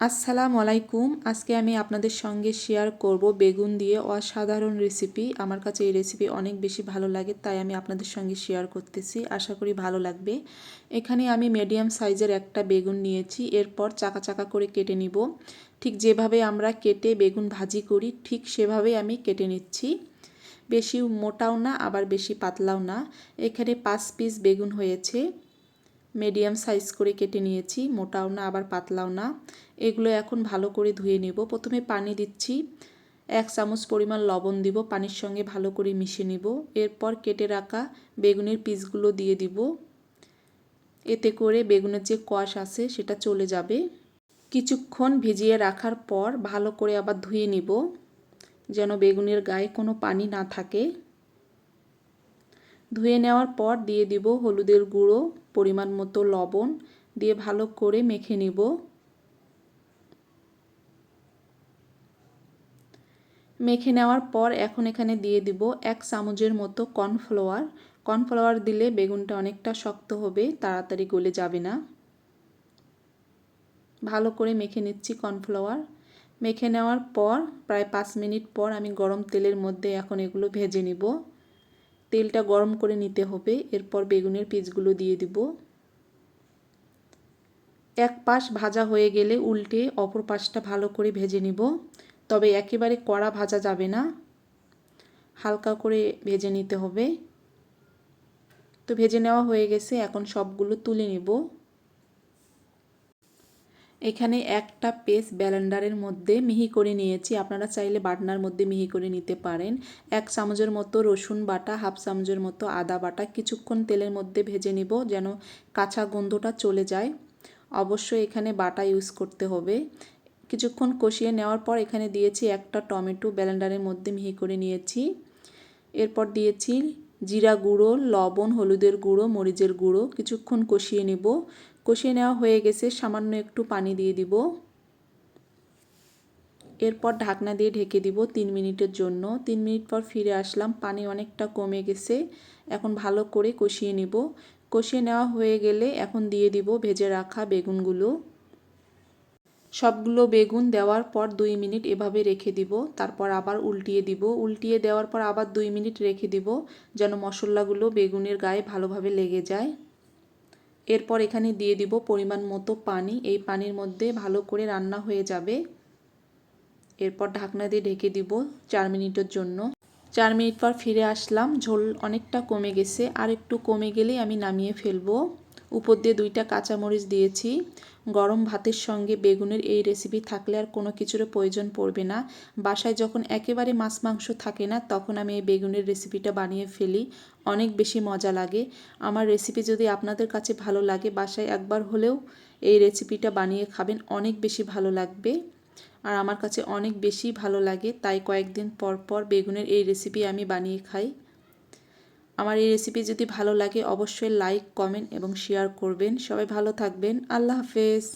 আসসালামু আলাইকুম। আজকে আমি আপনাদের সঙ্গে শেয়ার করব বেগুন দিয়ে অসাধারণ রেসিপি আমার কাছে এই রেসিপি অনেক বেশি ভালো লাগে, তাই আমি আপনাদের সঙ্গে শেয়ার করতেছি। আশা করি ভালো লাগবে। এখানে আমি মিডিয়াম সাইজের একটা বেগুন নিয়েছি, এরপর চাকা চাকা করে কেটে নিব। ঠিক যেভাবে আমরা কেটে বেগুন ভাজি করি, ঠিক সেভাবেই আমি কেটে নিচ্ছি। বেশি মোটাও না, আবার বেশি পাতলাও না। এখানে পাঁচ পিস বেগুন হয়েছে। মিডিয়াম সাইজ করে কেটে নিয়েছি, মোটাও না, আবার পাতলাও না। এগুলো এখন ভালো করে ধুয়ে নেব। প্রথমে পানি দিচ্ছি, এক চামচ পরিমাণ লবণ দিব, পানির সঙ্গে ভালো করে মিশিয়ে নিব। এরপর কেটে রাখা বেগুনের পিসগুলো দিয়ে দিব। এতে করে বেগুনের যে কষ আছে, সেটা চলে যাবে। কিছুক্ষণ ভিজিয়ে রাখার পর ভালো করে আবার ধুয়ে নিব, যেন বেগুনের গায়ে কোনো পানি না থাকে। ধুয়ে নেওয়ার পর দিয়ে দিব হলুদের গুঁড়ো, পরিমাণ মতো লবণ দিয়ে ভালো করে মেখে নিব। মেখে নেওয়ার পর এখন এখানে দিয়ে দিব এক চামচের মতো কর্নফ্লাওয়ার। কর্নফ্লাওয়ার দিলে বেগুনটা অনেকটা শক্ত হবে, তাড়াতাড়ি গলে যাবে না। ভালো করে মেখে নিচ্ছি কর্নফ্লাওয়ার। মেখে নেওয়ার পর প্রায় পাঁচ মিনিট পর আমি গরম তেলের মধ্যে এখন এগুলো ভেজে নিব। তেলটা গরম করে নিতে হবে। এরপর বেগুনের পিসগুলো দিয়ে দিব। এক পাশ ভাজা হয়ে গেলে উল্টে অপর পাশটা ভালো করে ভেজে নিব। তবে একেবারে কড়া ভাজা যাবে না। হালকা করে ভেজে নিতে হবে। তো ভেজে নেওয়া হয়ে গেছে। এখন সবগুলো তুলে নিব। এখানে একটা পেস ব্যালেন্ডারের মধ্যে মিহি করে নিয়েছি। আপনারা চাইলে বাটনার মধ্যে মিহি করে নিতে পারেন। এক চামচের মতো রসুন বাটা, হাফ চামচের মতো আদা বাটা। কিছুক্ষণ তেলের মধ্যে ভেজে নিব যেন কাঁচা গন্ধটা চলে যায়। অবশ্যই এখানে বাটা ইউজ করতে হবে। কিছুক্ষণ কষিয়ে নেওয়ার পর এখানে দিয়েছি একটা টমেটো ব্যালেন্ডারের মধ্যে মিহি করে নিয়েছি। এরপর দিয়েছি জিরা গুঁড়ো, লবণ, হলুদের গুঁড়ো, মরিচের গুঁড়ো কিছুক্ষণ কষিয়ে নেব। কষিয়ে নেওয়া হয়ে গেছে, সামান্য একটু পানি দিয়ে দিব। এরপর ঢাকনা দিয়ে ঢেকে দিব তিন মিনিটের জন্য। তিন মিনিট পর ফিরে আসলাম, পানি অনেকটা কমে গেছে। এখন ভালো করে কষিয়ে নিব। কষিয়ে নেওয়া হয়ে গেলে এখন দিয়ে দিব ভেজে রাখা বেগুনগুলো। সবগুলো বেগুন দেওয়ার পর দুই মিনিট এভাবে রেখে দিব, তারপর আবার উল্টিয়ে দিব। উল্টিয়ে দেওয়ার পর আবার দুই মিনিট রেখে দিব, যেন মশলাগুলো বেগুনের গায়ে ভালোভাবে লেগে যায়। এরপর এখানে দিয়ে দিব পরিমাণ মতো পানি, এই পানির মধ্যে ভালো করে রান্না হয়ে যাবে। এরপর ঢাকনা দিয়ে ঢেকে দিব চার মিনিটের জন্য। চার মিনিট পর ফিরে আসলাম, ঝোল অনেকটা কমে গেছে আর একটু কমে গেলেই আমি নামিয়ে ফেলব। উপর দিয়ে দুইটা কাঁচামরিচ দিয়েছি। গরম ভাতের সঙ্গে বেগুনের এই রেসিপি থাকলে আর কোনো কিছুর প্রয়োজন পড়বে না। বাসায় যখন একেবারে মাছ মাংস থাকে না, তখন আমি এই বেগুনের রেসিপিটা বানিয়ে ফেলি। অনেক বেশি মজা লাগে। আমার রেসিপি যদি আপনাদের কাছে ভালো লাগে, বাসায় একবার হলেও এই রেসিপিটা বানিয়ে খাবেন, অনেক বেশি ভালো লাগবে। আর আমার কাছে অনেক বেশি ভালো লাগে, তাই কয়েকদিন পর পর বেগুনের এই রেসিপি আমি বানিয়ে খাই। আমার এই রেসিপি যদি ভালো লাগে, অবশ্যই লাইক কমেন্ট এবং শেয়ার করবেন। সবাই ভালো থাকবেন। আল্লাহ হাফেজ।